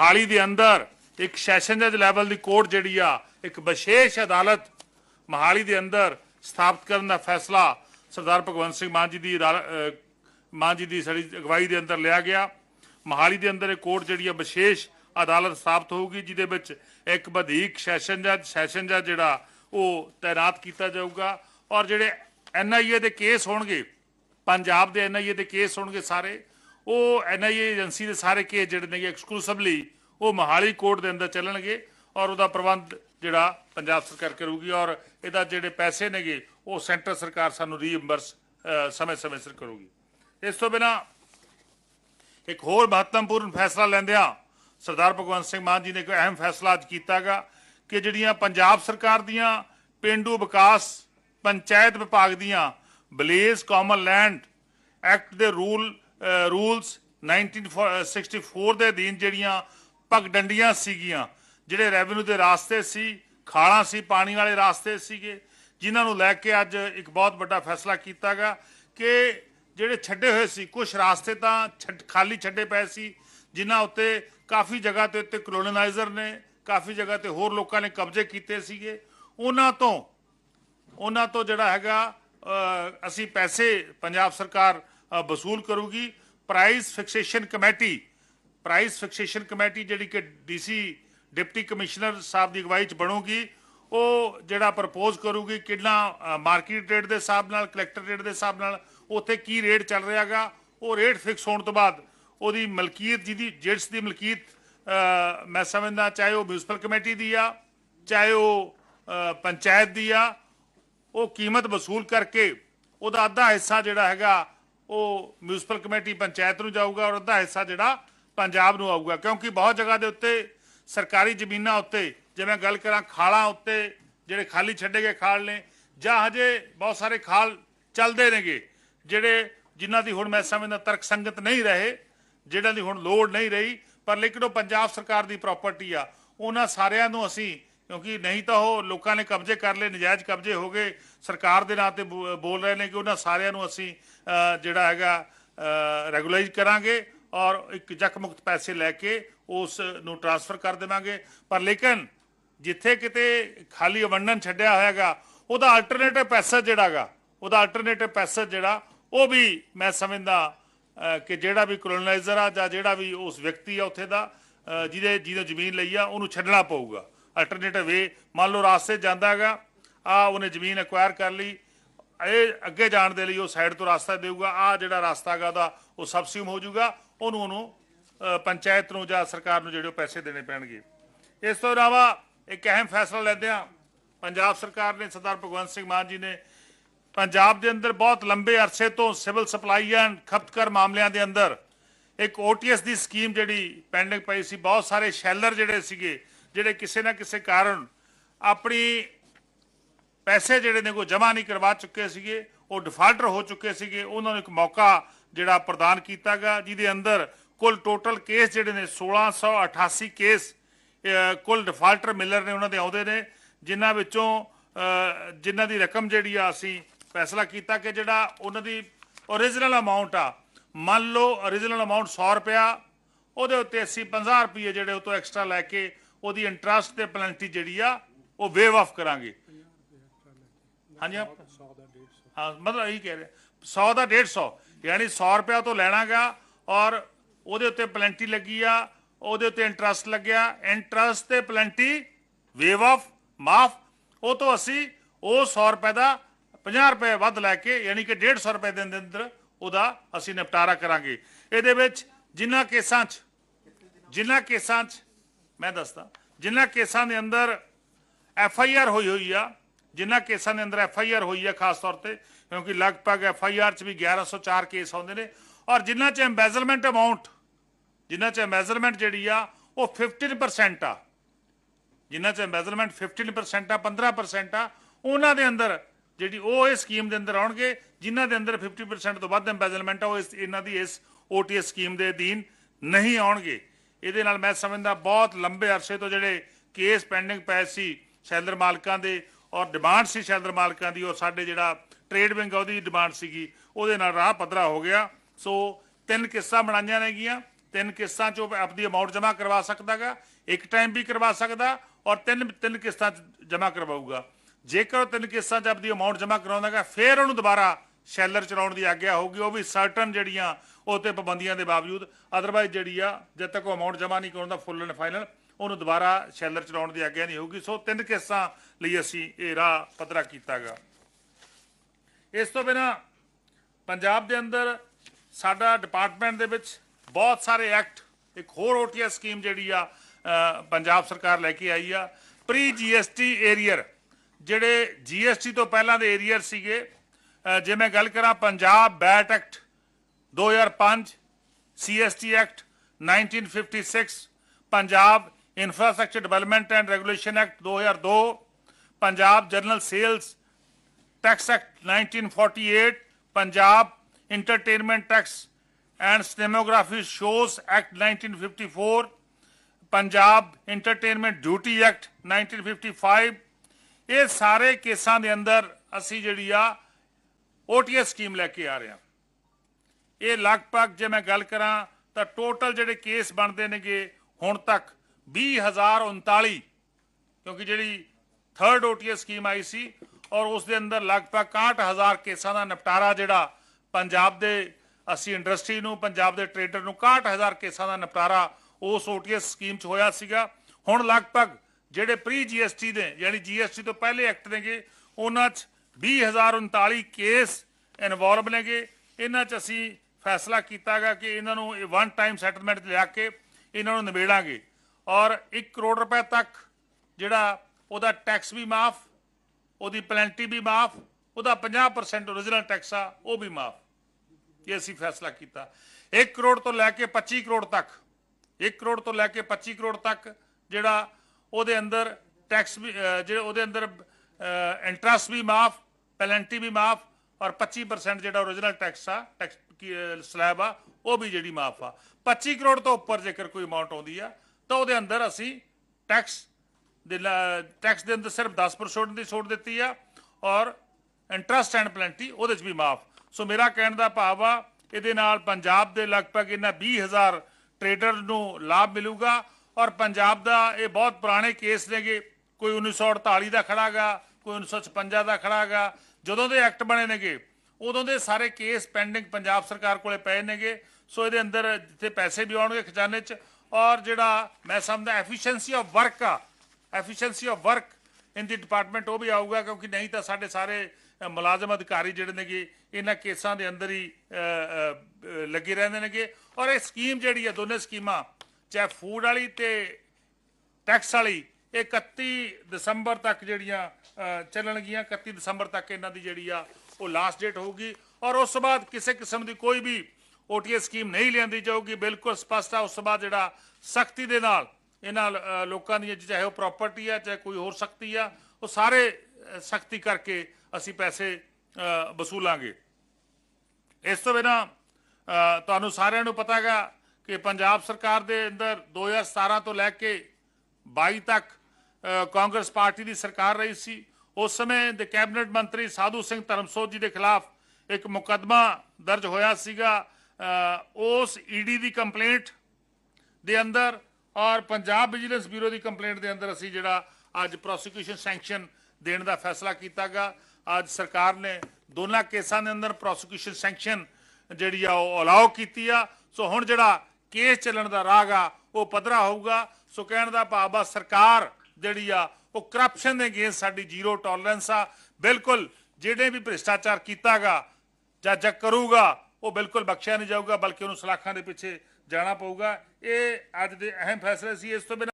ਮੋਹਾਲੀ ਦੇ ਅੰਦਰ ਇੱਕ ਸੈਸ਼ਨ ਜੱਜ ਲੈਵਲ ਦੀ ਕੋਰਟ ਜਿਹੜੀ ਆ, ਇੱਕ ਵਿਸ਼ੇਸ਼ ਅਦਾਲਤ ਮੋਹਾਲੀ ਦੇ ਅੰਦਰ ਸਥਾਪਿਤ ਕਰਨ ਦਾ ਫੈਸਲਾ ਸਰਦਾਰ ਭਗਵੰਤ ਸਿੰਘ ਮਾਨ ਜੀ ਦੀ ਅਦਾਲ- ਮਾਨ ਜੀ ਦੀ ਸਾਡੀ ਅਗਵਾਈ ਦੇ ਅੰਦਰ ਲਿਆ ਗਿਆ। ਮੋਹਾਲੀ ਦੇ ਅੰਦਰ ਇਹ ਕੋਰਟ ਜਿਹੜੀ ਆ, ਵਿਸ਼ੇਸ਼ ਅਦਾਲਤ ਸਥਾਪਿਤ ਹੋਊਗੀ, ਜਿਹਦੇ ਵਿੱਚ ਇੱਕ ਵਧੀਕ ਸੈਸ਼ਨ ਜੱਜ ਸੈਸ਼ਨ ਜੱਜ ਜਿਹੜਾ ਉਹ ਤਾਇਨਾਤ ਕੀਤਾ ਜਾਊਗਾ। ਔਰ ਜਿਹੜੇ ਐਨਆਈਏ ਦੇ ਕੇਸ ਹੋਣਗੇ, ਪੰਜਾਬ ਦੇ ਐਨਆਈਏ ਦੇ ਕੇਸ ਹੋਣਗੇ ਸਾਰੇ ਉਹ ਐਨਆਈਏ ਏਜੰਸੀ ਦੇ ਸਾਰੇ ਕੇਸ ਜਿਹੜੇ ਨੇ ਐਕਸਕਲੂਸਿਵਲੀ ਉਹ ਮਹਾਲੀ ਕੋਰਟ ਦੇ ਅੰਦਰ ਚੱਲਣਗੇ ਔਰ ਉਹਦਾ ਪ੍ਰਬੰਧ ਜਿਹੜਾ ਪੰਜਾਬ ਸਰਕਾਰ ਕਰੂਗੀ ਔਰ ਇਹਦਾ ਜਿਹੜੇ ਪੈਸੇ ਨੇਗੇ ਉਹ ਸੈਂਟਰ ਸਰਕਾਰ ਸਾਨੂੰ ਰੀਇੰਬਰਸ ਸਮੇਂ-ਸਮੇਂ ਸਿਰ ਕਰੂਗੀ। ਇਸ ਤੋਂ ਬਿਨਾ ਇੱਕ ਹੋਰ ਮਹੱਤਵਪੂਰਨ ਫੈਸਲਾ ਲੈਂਦਿਆਂ ਸਰਦਾਰ ਭਗਵੰਤ ਸਿੰਘ ਮਾਨ ਜੀ ਨੇ ਇੱਕ ਅਹਿਮ ਫੈਸਲਾ ਅੱਜ ਕੀਤਾਗਾ ਕਿ ਜਿਹੜੀਆਂ ਪੰਜਾਬ ਸਰਕਾਰ ਦੀਆਂ ਪਿੰਡੂ ਵਿਕਾਸ ਪੰਚਾਇਤ ਵਿਭਾਗ ਦੀਆਂ ਬਲੇਜ਼ ਕਾਮਨ ਲੈਂਡ ਐਕਟ ਦੇ ਰੂਲ ਰੂਲਸ 1964 ਦੇ ਅਧੀਨ ਜਿਹੜੀਆਂ ਪਗਡੰਡੀਆਂ ਸੀਗੀਆਂ, ਜਿਹੜੇ ਰੈਵਨਿਊ ਦੇ ਰਾਸਤੇ ਸੀ, ਖਾਲਾਂ ਸੀ, ਪਾਣੀ ਵਾਲੇ ਰਾਸਤੇ ਸੀਗੇ, ਜਿਨ੍ਹਾਂ ਨੂੰ ਲੈ ਕੇ ਅੱਜ ਇੱਕ ਬਹੁਤ ਵੱਡਾ ਫੈਸਲਾ ਕੀਤਾ ਗਿਆ ਕਿ ਜਿਹੜੇ ਛੱਡੇ ਹੋਏ ਸੀ ਕੁਝ ਰਾਸਤੇ ਤਾਂ ਛੱਡ- ਖਾਲੀ ਛੱਡੇ ਪਏ ਸੀ, ਜਿਨ੍ਹਾਂ ਉੱਤੇ ਕਾਫੀ ਜਗ੍ਹਾ ਤੇ ਉੱਤੇ ਕਲੋਨਾਈਜ਼ਰ ਨੇ, ਕਾਫੀ ਜਗ੍ਹਾ ਤੇ ਹੋਰ ਲੋਕਾਂ ਨੇ ਕਬਜ਼ੇ ਕੀਤੇ ਸੀਗੇ। ਉਹਨਾਂ ਤੋਂ ਉਹਨਾਂ ਤੋਂ ਜਿਹੜਾ ਹੈਗਾ ਅਸੀਂ ਪੈਸੇ, ਪੰਜਾਬ ਸਰਕਾਰ ਵਸੂਲ ਕਰੂਗੀ। Price fixation committee price fixation committee ਜਿਹੜੀ ਕਿ ਡੀਸੀ ਡਿਪਟੀ ਕਮਿਸ਼ਨਰ ਸਾਹਿਬ ਦੀ ਅਗਵਾਈ ਚ ਬਣੂਗੀ, ਉਹ ਜਿਹੜਾ ਪ੍ਰਪੋਜ਼ ਕਰੂਗੀ ਕਿੰਨਾ ਮਾਰਕੀਟ ਰੇਟ ਦੇ ਹਿਸਾਬ ਨਾਲ ਕਲੈਕਟਰ ਰੇਟ ਦੇ ਹਿਸਾਬ ਨਾਲ, ਉੱਥੇ ਕੀ ਰੇਟ ਚੱਲ ਰਿਹਾਗਾ, ਉਹ ਰੇਟ ਫਿਕਸ ਹੋਣ ਤੋਂ ਬਾਅਦ ਉਹਦੀ ਮਲਕੀਅਤ ਜਿਹਦੀ, ਜਿਸ ਦੀ ਮਲਕੀਅਤ ਮੈਂ ਸਮਝਦਾ ਚਾਹੇ ਉਹ ਮਿਊਨਿਸਪਲ ਕਮੇਟੀ ਦੀ ਆ, ਚਾਹੇ ਉਹ ਪੰਚਾਇਤ ਦੀ ਆ, ਉਹ ਕੀਮਤ ਵਸੂਲ ਕਰਕੇ ਉਹਦਾ ਅੱਧਾ ਹਿੱਸਾ ਜਿਹੜਾ ਹੈਗਾ ਉਹ ਮਿਊਨਿਸਪਲ ਕਮੇਟੀ ਪੰਚਾਇਤ ਨੂੰ ਜਾਊਗਾ ਔਰ ਅੱਧਾ ਹਿੱਸਾ ਜਿਹੜਾ ਪੰਜਾਬ ਨੂੰ ਆਊਗਾ, ਕਿਉਂਕਿ ਬਹੁਤ ਜਗ੍ਹਾ ਦੇ ਉੱਤੇ ਸਰਕਾਰੀ ਜ਼ਮੀਨਾਂ ਉੱਤੇ, ਜਿਵੇਂ ਗੱਲ ਕਰਾਂ ਖਾਲਾਂ ਉੱਤੇ, ਜਿਹੜੇ ਖਾਲੀ ਛੱਡੇ ਗਏ ਖਾਲ ਨੇ, ਜਾਂ ਹਜੇ ਬਹੁਤ ਸਾਰੇ ਖਾਲ ਚੱਲਦੇ ਨੇਗੇ, ਜਿਹੜੇ ਜਿਨ੍ਹਾਂ ਦੀ ਹੁਣ ਮੈਂ ਸਮਝਦਾ ਤਰਕ ਸੰਗਤ ਨਹੀਂ ਰਹੇ ਜਿਹੜਾਂ ਦੀ ਹੁਣ ਲੋੜ ਨਹੀਂ ਰਹੀ, ਪਰ ਲੇਕਿਨ ਉਹ ਪੰਜਾਬ ਸਰਕਾਰ ਦੀ ਪ੍ਰਾਪਰਟੀ ਆ, ਉਹਨਾਂ ਸਾਰਿਆਂ ਨੂੰ ਅਸੀਂ ਕਿਉਂਕਿ ਨਹੀਂ ਤਾਂ ਉਹ ਲੋਕਾਂ ਨੇ ਕਬਜ਼ੇ ਕਰ ਲਏ, ਨਜਾਇਜ਼ ਕਬਜ਼ੇ ਹੋ ਗਏ। ਸਰਕਾਰ ਦੇ ਨਾਂ ਤੇ ਬੋ- ਬੋਲ ਰਹੇ ਨੇ ਕਿ ਉਹਨਾਂ ਸਾਰਿਆਂ ਨੂੰ ਅਸੀਂ ਜਿਹੜਾ ਹੈਗਾ ਰੈਗੂਲਾਈਜ਼ ਕਰਾਂਗੇ ਔਰ ਇੱਕ ਜਕ ਮੁਕਤ ਪੈਸੇ ਲੈ ਕੇ ਉਸ ਨੂੰ ਟ੍ਰਾਂਸਫਰ ਕਰ ਦੇਵਾਂਗੇ। ਪਰ ਲੇਕਿਨ ਜਿੱਥੇ ਕਿਤੇ ਖਾਲੀ ਅਵੰਡਨ ਛੱਡਿਆ ਹੋਇਆਗਾ, ਉਹਦਾ ਅਲਟਰਨੇਟਿਵ ਪੈਸਾ ਜਿਹੜਾਗਾ ਉਹਦਾ ਅਲਟਰਨੇਟਿਵ ਪੈਸਾ ਜਿਹੜਾ ਉਹ ਵੀ ਮੈਂ ਸਮਝਦਾ ਕਿ ਜਿਹੜਾ ਵੀ ਕਲੋਨਾਈਜ਼ਰ ਆ ਜਾਂ ਜਿਹੜਾ ਵੀ ਉਸ ਵਿਅਕਤੀ ਆ ਉੱਥੇ ਦਾ ਜਿਹਦੇ ਜਿਹਨੇ ਜ਼ਮੀਨ ਲਈ ਆ, ਉਹਨੂੰ ਛੱਡਣਾ ਪਊਗਾ। ਅਲਟਰਨੇਟਿਵ ਵੇ, ਮੰਨ ਲਓ ਰਾਸਤੇ ਜਾਂਦਾ ਹੈਗਾ ਆ ਉਹਨੇ ਜ਼ਮੀਨ ਐਕਵਾਇਰ ਕਰ ਲਈ, ਇਹ ਅੱਗੇ ਜਾਣ ਦੇ ਲਈ ਉਹ ਸਾਈਡ ਤੋਂ ਰਸਤਾ ਦੇਊਗਾ ਆ ਜਿਹੜਾ ਰਸਤਾ ਹੈਗਾ ਉਹਦਾ, ਉਹ ਸਬਸਿਊਮ ਹੋ ਜਾਊਗਾ, ਉਹਨੂੰ ਉਹਨੂੰ ਪੰਚਾਇਤ ਨੂੰ ਜਾਂ ਸਰਕਾਰ ਨੂੰ ਜਿਹੜੇ ਉਹ ਪੈਸੇ ਦੇਣੇ ਪੈਣਗੇ। ਇਸ ਤੋਂ ਇਲਾਵਾ ਇੱਕ ਅਹਿਮ ਫੈਸਲਾ ਲੈਂਦਿਆਂ ਪੰਜਾਬ ਸਰਕਾਰ ਨੇ ਸਰਦਾਰ ਭਗਵੰਤ ਸਿੰਘ ਮਾਨ ਜੀ ਨੇ ਪੰਜਾਬ ਦੇ ਅੰਦਰ ਬਹੁਤ ਲੰਬੇ ਅਰਸੇ ਤੋਂ ਸਿਵਲ ਸਪਲਾਈ ਐਂਡ ਖਪਤਕਾਰ ਮਾਮਲਿਆਂ ਦੇ ਅੰਦਰ ਇੱਕ ਓਟੀਐਸ ਦੀ ਸਕੀਮ ਜਿਹੜੀ ਪੈਂਡਿੰਗ ਪਈ ਸੀ, ਬਹੁਤ ਸਾਰੇ ਸ਼ੈਲਰ ਜਿਹੜੇ ਸੀਗੇ ਜਿਹੜੇ ਕਿਸੇ ਨਾ ਕਿਸੇ ਕਾਰਨ ਆਪਣੀ ਪੈਸੇ ਜਿਹੜੇ ਨੇ ਕੋ ਜਮ੍ਹਾਂ ਨਹੀਂ ਕਰਵਾ ਚੁੱਕੇ ਸੀਗੇ, ਉਹ ਡਿਫਾਲਟਰ ਹੋ ਚੁੱਕੇ ਸੀਗੇ, ਉਹਨਾਂ ਨੂੰ ਇੱਕ ਮੌਕਾ ਜਿਹੜਾ ਪ੍ਰਦਾਨ ਕੀਤਾ ਕੀਤਾਗਾ ਜਿਹਦੇ ਅੰਦਰ ਕੁੱਲ ਟੋਟਲ ਕੇਸ ਜਿਹੜੇ ਨੇ 1688 ਕੇਸ ਕੁੱਲ ਡਿਫਾਲਟਰ ਮਿਲਰ ਨੇ ਉਹਨਾਂ ਦੇ ਆਉਂਦੇ ਨੇ, ਜਿਨ੍ਹਾਂ ਵਿੱਚੋਂ ਜਿਨ੍ਹਾਂ ਦੀ ਰਕਮ ਜਿਹੜੀ ਆ ਅਸੀਂ ਫੈਸਲਾ ਕੀਤਾ ਕਿ ਜਿਹੜਾ ਉਹਨਾਂ ਦੀ ਓਰੀਜਨਲ ਅਮਾਉਂਟ ਆ, ਮੰਨ ਲਓ ਓਰੀਜਨਲ ਅਮਾਉਂਟ 100 ਰੁਪਿਆ ਉਹਦੇ ਉੱਤੇ ਅਸੀਂ 50 ਰੁਪਏ ਜਿਹੜੇ ਉਹ ਤੋਂ ਐਕਸਟਰਾ ਲੈ ਕੇ ਉਹਦੀ ਇੰਟਰਸਟ ਤੇ ਪੈਨਲਟੀ ਜਿਹੜੀ ਆ, ਉਹ ਵੇਵ ਆਫ ਕਰਾਂਗੇ। ਹਾਂਜੀ ਆਪ ਹਾਂ, ਮਤਲਬ ਇਹੀ ਕਹਿ ਰਹੇ। 100 ਦਾ 150 ਯਾਨੀ 100 ਰੁਪਿਆ ਤੋਂ ਲੈਣਾਗਾ ਔਰ ਉਹਦੇ ਉੱਤੇ ਪਲੈਂਟੀ ਲੱਗੀ ਆ, ਉਹਦੇ ਉੱਤੇ ਇੰਟਰਸਟ ਲੱਗਿਆ। ਇੰਟਰਸਟ ਤੇ ਪਲੈਂਟੀ ਵੇਵ ਆਫ ਮਾਫ। ਉਹ ਤੋਂ ਅਸੀਂ ਉਹ 100 ਰੁਪਏ ਦਾ 50 ਰੁਪਏ ਵੱਧ ਲੈ ਕੇ, ਯਾਨੀ ਕਿ 150 ਰੁਪਏ ਦੇ ਅੰਦਰ ਉਹਦਾ ਅਸੀਂ ਨਿਪਟਾਰਾ ਕਰਾਂਗੇ। ਇਹਦੇ ਵਿੱਚ ਜਿਨ੍ਹਾਂ ਕੇਸਾਂ 'ਚ ਜਿਨ੍ਹਾਂ ਕੇਸਾਂ 'ਚ ਮੈਂ ਦੱਸਦਾ। ਜਿਨ੍ਹਾਂ ਕੇਸਾਂ ਦੇ ਅੰਦਰ ਐਫ ਆਈ ਆਰ ਹੋਈ ਹੋਈ ਆ ਜਿਨ੍ਹਾਂ ਕੇਸਾਂ ਦੇ ਅੰਦਰ ਐਫ ਆਈ ਆਰ ਹੋਈ ਆ ਖਾਸ ਤੌਰ ਤੇ, ਕਿਉਂਕਿ ਲਗਭਗ ਐਫ ਆਈ ਆਰ 'ਚ ਵੀ 1104 ਕੇਸ ਆਉਂਦੇ ਨੇ, ਔਰ ਜਿਨ੍ਹਾਂ 'ਚ ਐਮਬੈਜ਼ਲਮੈਂਟ ਅਮਾਉਂਟ ਜਿਨ੍ਹਾਂ 'ਚ ਐਮਬੈਜ਼ਲਮੈਂਟ ਜਿਹੜੀ ਆ, ਉਹ 15% ਆ। ਜਿਨ੍ਹਾਂ 'ਚ ਐਮਬੈਜ਼ਲਮੈਂਟ 15% ਆ 15% ਆ, ਉਹਨਾਂ ਦੇ ਅੰਦਰ ਜਿਹੜੀ ਉਹ ਇਸ ਸਕੀਮ ਦੇ ਅੰਦਰ ਆਉਣਗੇ ਜਿਨ੍ਹਾਂ ਦੇ ਅੰਦਰ 50% ਤੋਂ ਵੱਧ ਐਮਬੈਜ਼ਲਮੈਂਟ ਆ, ਉਹ ਇਸ ਇਹਨਾਂ ਦੀ ਇਸ ਓਟੀਐਸ ਸਕੀਮ ਦੇ ਅਧੀਨ ਨਹੀਂ ਆਉਣਗੇ। ਇਹਦੇ ਨਾਲ ਮੈਂ ਸਮਝਦਾ ਬਹੁਤ ਲੰਬੇ ਅਰਸੇ ਤੋਂ ਜਿਹੜੇ ਕੇਸ ਪੈਂਡਿੰਗ ਪਏ ਸੀ ਸ਼ੈਲਰ ਮਾਲਕਾਂ ਦੇ ਔਰ ਡਿਮਾਂਡ ਸੀ ਸ਼ੈਲਰ ਮਾਲਕਾਂ ਦੀ ਔਰ ਸਾਡੇ ਜਿਹੜਾ ਟ੍ਰੇਡ ਵਿੰਗ ਆ, ਉਹਦੀ ਡਿਮਾਂਡ ਸੀਗੀ। ਉਹਦੇ ਨਾਲ ਰਾਹ ਪੱਧਰਾ ਹੋ ਗਿਆ। ਸੋ ਤਿੰਨ ਕਿੱਸਾ ਬਣਾਈਆਂ ਨੇਗੀਆਂ ਤਿੰਨ ਕਿਸ਼ਤਾਂ 'ਚੋਂ ਆਪਦੀ ਆਪਣੀ ਅਮਾਉਂਟ ਜਮ੍ਹਾਂ ਕਰਵਾ ਸਕਦਾਗਾ। ਇੱਕ ਟਾਈਮ ਵੀ ਕਰਵਾ ਸਕਦਾ ਔਰ ਤਿੰਨ ਤਿੰਨ ਕਿਸ਼ਤਾਂ 'ਚ ਜਮ੍ਹਾਂ ਕਰਵਾਊਗਾ। ਜੇਕਰ ਉਹ ਤਿੰਨ ਕਿਸ਼ਤਾਂ 'ਚ ਆਪਦੀ ਅਮਾਉਂਟ ਜਮ੍ਹਾਂ ਕਰਾਉਂਦਾਗਾ, ਫਿਰ ਉਹਨੂੰ ਦੁਬਾਰਾ ਸ਼ੈਲਰ ਚਲਾਉਣ ਦੀ ਆਗਿਆ ਹੋਊਗੀ, ਉਹ ਵੀ ਸਰਟਨ ਜਿਹੜੀਆਂ ਉਹ ਤੇ ਪਾਬੰਦੀਆਂ ਦੇ ਬਾਵਜੂਦ। ਅਦਰਵਾਈਜ਼ ਜਿਹੜੀ ਆ, ਜਦ ਤੱਕ ਉਹ ਅਮਾਉਂਟ ਜਮ੍ਹਾਂ ਨਹੀਂ ਕਰਾਉਂਦਾ ਫੁੱਲ ਐਂਡ ਫਾਈਨਲ ਉਹਨੂੰ ਦੁਬਾਰਾ ਸ਼ੈਲਰ ਚਲਾਉਣ ਦੀ ਆਗਿਆ ਨਹੀਂ ਹੋਊਗੀ। ਸੋ ਤਿੰਨ ਕੇਸਾਂ ਲਈ ਅਸੀਂ ਇਹ ਰਾਹ ਪੱਧਰਾ ਕੀਤਾਗਾ। ਇਸ ਤੋਂ ਬਿਨਾ ਪੰਜਾਬ ਦੇ ਅੰਦਰ ਸਾਡਾ ਡਿਪਾਰਟਮੈਂਟ ਦੇ ਵਿੱਚ ਬਹੁਤ ਸਾਰੇ ਐਕਟ ਇੱਕ ਹੋਰ ਓਟੀਐਸ ਸਕੀਮ ਜਿਹੜੀ ਆ ਪੰਜਾਬ ਸਰਕਾਰ ਲੈ ਕੇ ਆਈ ਆ। ਪ੍ਰੀ ਜੀਐਸਟੀ ਏਰੀਅਰ ਜਿਹੜੇ ਜੀਐਸਟੀ ਤੋਂ ਪਹਿਲਾਂ ਦੇ ਏਰੀਅਰ ਸੀਗੇ ਜੇ ਮੈਂ ਗੱਲ ਕਰਾਂ Punjab VAT act 2005 CST act 1956 Punjab infrastructure development and regulation act 2002 Punjab general sales Tax Act 1948, Punjab Entertainment Tax and Cinematography Shows Act 1954, Punjab Entertainment Duty Act 1955 ਇਹ ਸਾਰੇ ਕੇਸਾਂ ਦੇ ਅੰਦਰ ਅਸੀਂ ਜਿਹੜੀ ਆ OTS ਸਕੀਮ ਲੈ ਕੇ ਆ ਰਹੇ। ਹਾਂ ਇਹ ਲਗਭਗ ਜੇ ਮੈਂ ਗੱਲ ਕਰਾਂ ਤਾਂ ਟੋਟਲ ਜਿਹੜੇ ਕੇਸ ਬਣਦੇ ਨੇਗੇ ਹੁਣ ਤੱਕ 20039 ਕਿਉਂਕਿ ਜਿਹੜੀ ਥਰਡ ਓਟੀਐਸ ਸਕੀਮ ਆਈ ਸੀ ਔਰ ਉਸ ਦੇ ਅੰਦਰ ਲਗਭਗ 61000 ਕੇਸਾਂ ਦਾ ਨਿਪਟਾਰਾ ਜਿਹੜਾ ਪੰਜਾਬ ਦੇ ਅਸੀਂ ਇੰਡਸਟਰੀ ਨੂੰ, ਪੰਜਾਬ ਦੇ ਟ੍ਰੇਡਰ ਨੂੰ 61000 ਕੇਸਾਂ ਦਾ ਨਿਪਟਾਰਾ ਉਸ ਓਟੀਐਸ ਸਕੀਮ 'ਚ ਹੋਇਆ ਸੀਗਾ। ਹੁਣ ਲਗਭਗ ਜਿਹੜੇ ਪ੍ਰੀ ਜੀਐਸਟੀ ਦੇ, ਯਾਨੀ ਜੀਐਸਟੀ ਤੋਂ ਪਹਿਲੇ ਐਕਟ ਨੇਗੇ, ਉਹਨਾਂ 'ਚ 20039 ਕੇਸ ਇਨਵੋਲਵ ਨੇਗੇ। ਇਹਨਾਂ 'ਚ ਅਸੀਂ ਫੈਸਲਾ ਕੀਤਾਗਾ ਕਿ ਇਹਨਾਂ ਨੂੰ ਵਨ ਟਾਈਮ ਸੈਟਲਮੈਂਟ ਲਿਆ ਕੇ ਇਹਨਾਂ ਨੂੰ ਨਿਬੇੜਾਂਗੇ। ਔਰ 1 ਕਰੋੜ ਰੁਪਏ ਤੱਕ ਜਿਹੜਾ ਉਹਦਾ ਟੈਕਸ ਵੀ ਮਾਫ, ਉਹਦੀ ਪੈਨਲਟੀ ਵੀ ਮਾਫ, ਉਹਦਾ 50% origignal ਟੈਕਸ ਆ, ਉਹ ਵੀ ਮਾਫ। ਇਹ ਅਸੀਂ ਫੈਸਲਾ ਕੀਤਾ। 1 ਕਰੋੜ ਤੋਂ ਲੈ ਕੇ 25 ਕਰੋੜ ਤੱਕ 1 ਕਰੋੜ ਤੋਂ ਲੈ ਕੇ 25 ਕਰੋੜ ਤੱਕ ਜਿਹੜਾ ਉਹਦੇ ਅੰਦਰ ਟੈਕਸ ਵੀ ਜਿਹੜੇ ਉਹਦੇ ਅੰਦਰ ਇੰਟਰਸਟ ਵੀ ਮਾਫ ਪੈਨਲਟੀ ਵੀ ਮਾਫ ਔਰ 25% ਜਿਹੜਾ origignal ਟੈਕਸ ਆ ਟੈਕਸ ਸਲੈਬ ਆ, ਉਹ ਵੀ ਜਿਹੜੀ ਮਾਫ ਆ। 25 ਕਰੋੜ ਤੋਂ ਉੱਪਰ ਜੇਕਰ ਕੋਈ ਅਮਾਉਂਟ ਆਉਂਦੀ ਆ, ਤਾਂ ਉਹਦੇ ਅੰਦਰ ਅਸੀਂ ਟੈਕਸ ਦੇ ਟੈਕਸ ਦੇ ਅੰਦਰ ਸਿਰਫ 10% ਦੀ ਛੋਟ ਦਿੱਤੀ ਆ ਔਰ ਇੰਟਰਸਟ ਐਂਡ ਪੈਨਲਟੀ ਉਹਦੇ 'ਚ ਵੀ ਮਾਫ। ਸੋ ਮੇਰਾ ਕਹਿਣ ਦਾ ਭਾਵ ਆ, ਇਹਦੇ ਨਾਲ ਪੰਜਾਬ ਦੇ ਲਗਭਗ ਇਹਨਾਂ 20000 ਟ੍ਰੇਡਰ ਨੂੰ ਲਾਭ ਮਿਲੂਗਾ ਔਰ ਪੰਜਾਬ ਦਾ ਇਹ ਬਹੁਤ ਪੁਰਾਣੇ ਕੇਸ ਨੇਗੇ। ਕੋਈ 1948 ਦਾ ਖੜਾਗਾ ਕੋਈ 1956 ਦਾ ਖੜਾਗਾ ਜਦੋਂ ਦੇ ਐਕਟ ਬਣੇ ਨੇਗੇ, ਉਦੋਂ ਦੇ ਸਾਰੇ ਕੇਸ ਪੈਂਡਿੰਗ ਪੰਜਾਬ ਸਰਕਾਰ ਕੋਲੇ ਪਏ ਨੇਗੇ, ਸੋ ਇਹਦੇ ਅੰਦਰ ਜਿੱਥੇ ਪੈਸੇ ਵੀ ਆਉਣਗੇ ਖਜ਼ਾਨੇ 'ਚ, ਔਰ ਜਿਹੜਾ ਮੈਂ ਸਮਝਦਾ ਐਫੀਸ਼ੀਐਂਸੀ ਆਫ ਵਰਕ ਆ efficiency of work in the department ਉਹ ਵੀ ਆਊਗਾ, ਕਿਉਂਕਿ ਨਹੀਂ ਤਾਂ ਸਾਡੇ ਸਾਰੇ ਮੁਲਾਜ਼ਮ ਅਧਿਕਾਰੀ ਜਿਹੜੇ ਨੇਗੇ, ਇਹਨਾਂ ਕੇਸਾਂ ਦੇ ਅੰਦਰ ਹੀ ਲੱਗੇ ਰਹਿੰਦੇ ਨੇਗੇ, ਔਰ ਇਹ ਸਕੀਮ ਜਿਹੜੀ ਹੈ ਦੋਨੇ ਸਕੀਮਾਂ ਚਾਹੇ ਫੂਡ ਵਾਲੀ ਤੇ ਟੈਕਸ ਵਾਲੀ 31 ਦਸੰਬਰ ਤੱਕ ਜਿਹੜੀਆਂ ਚੱਲਣਗੀਆਂ 31 ਦਸੰਬਰ ਤੱਕ ਇਹਨਾਂ ਦੀ ਜਿਹੜੀ ਆ, ਉਹ ਲਾਸਟ ਡੇਟ ਹੋਊਗੀ। ਔਰ ਉਸ ਤੋਂ ਬਾਅਦ ਕਿਸੇ ਕਿਸਮ ਦੀ ਕੋਈ ਵੀ ਓਟੀਐਸ ਸਕੀਮ ਨਹੀਂ ਲਿਆਂਦੀ ਜਾਊਗੀ। ਬਿਲਕੁਲ ਸਪਸ਼ਟ ਆ, ਉਸ ਤੋਂ ਬਾਅਦ ਜਿਹੜਾ ਸਖਤੀ ਦੇ ਨਾਲ ਇਹਨਾਂ ਲੋਕਾਂ ਦੀ ਚਾਹੇ ਉਹ ਪ੍ਰਾਪਰਟੀ ਆ, ਚਾਹੇ ਕੋਈ ਹੋਰ ਸਖਤੀ ਆ, ਉਹ ਸਾਰੇ ਸਖਤੀ ਕਰਕੇ ਅਸੀਂ ਪੈਸੇ ਵਸੂਲਾਂਗੇ। ਇਸ ਤੋਂ ਬਿਨਾ ਤੁਹਾਨੂੰ ਸਾਰਿਆਂ ਨੂੰ ਪਤਾ ਹੈਗਾ ਕਿ ਪੰਜਾਬ ਸਰਕਾਰ ਦੇ ਅੰਦਰ 2017 ਤੋਂ ਲੈ ਕੇ 22 ਤੱਕ ਕਾਂਗਰਸ ਪਾਰਟੀ ਦੀ ਸਰਕਾਰ ਰਹੀ ਸੀ। ਉਸ ਸਮੇਂ ਦੇ ਕੈਬਨਿਟ ਮੰਤਰੀ ਸਾਧੂ ਸਿੰਘ ਧਰਮਸੋਤ ਜੀ ਦੇ ਖਿਲਾਫ ਇੱਕ ਮੁਕੱਦਮਾ ਦਰਜ ਹੋਇਆ ਸੀਗਾ। ਅ, ਉਸ ਈਡੀ ਦੀ ਕੰਪਲੇਂਟ ਦੇ ਅੰਦਰ ਔਰ ਪੰਜਾਬ ਵਿਜੀਲੈਂਸ ਬਿਊਰੋ ਦੀ ਕੰਪਲੇਂਟ ਦੇ ਅੰਦਰ ਅਸੀਂ ਜਿਹੜਾ ਅੱਜ ਪ੍ਰੋਸੀਕਿਊਸ਼ਨ ਸੈਂਕਸ਼ਨ ਦੇਣ ਦਾ ਫੈਸਲਾ ਕੀਤਾਗਾ। ਅੱਜ ਸਰਕਾਰ ਨੇ ਦੋਨਾਂ ਕੇਸਾਂ ਦੇ ਅੰਦਰ ਪ੍ਰੋਸੀਕਿਊਸ਼ਨ ਸੈਂਕਸ਼ਨ ਜਿਹੜੀ ਆ ਉਹ ਅਲਾਉ ਕੀਤੀ ਆ। ਸੋ ਹੁਣ ਜਿਹੜਾ ਕੇਸ ਚੱਲਣ ਦਾ ਰਾਹ ਆ ਉਹ ਪੱਧਰਾ ਹੋਊਗਾ। ਸੋ ਕਹਿਣ ਦਾ ਭਾਵ ਆ ਸਰਕਾਰ ਜਿਹੜੀ ਆ, ਉਹ ਕਰਪਸ਼ਨ ਦੇ ਅਗੇਂਸਟ ਸਾਡੀ ਜ਼ੀਰੋ ਟੋਲਰੈਂਸ ਆ। ਬਿਲਕੁਲ ਜਿਹੜੇ ਵੀ ਭ੍ਰਿਸ਼ਟਾਚਾਰ ਕੀਤਾਗਾ ਜਾਂ ਜੱਜ ਕਰੂਗਾ, ਉਹ ਬਿਲਕੁਲ ਬਖਸ਼ਿਆ ਨਹੀਂ ਜਾਊਗਾ, ਬਲਕਿ ਉਹਨੂੰ ਸਲਾਖਾਂ ਦੇ ਪਿੱਛੇ ਜਾਣਾ ਪਊਗਾ। ਇਹ ਅੱਜ ਦੇ ਅਹਿਮ ਫੈਸਲੇ ਸੀ, ਇਸ ਤੋਂ ਬਿਨਾਂ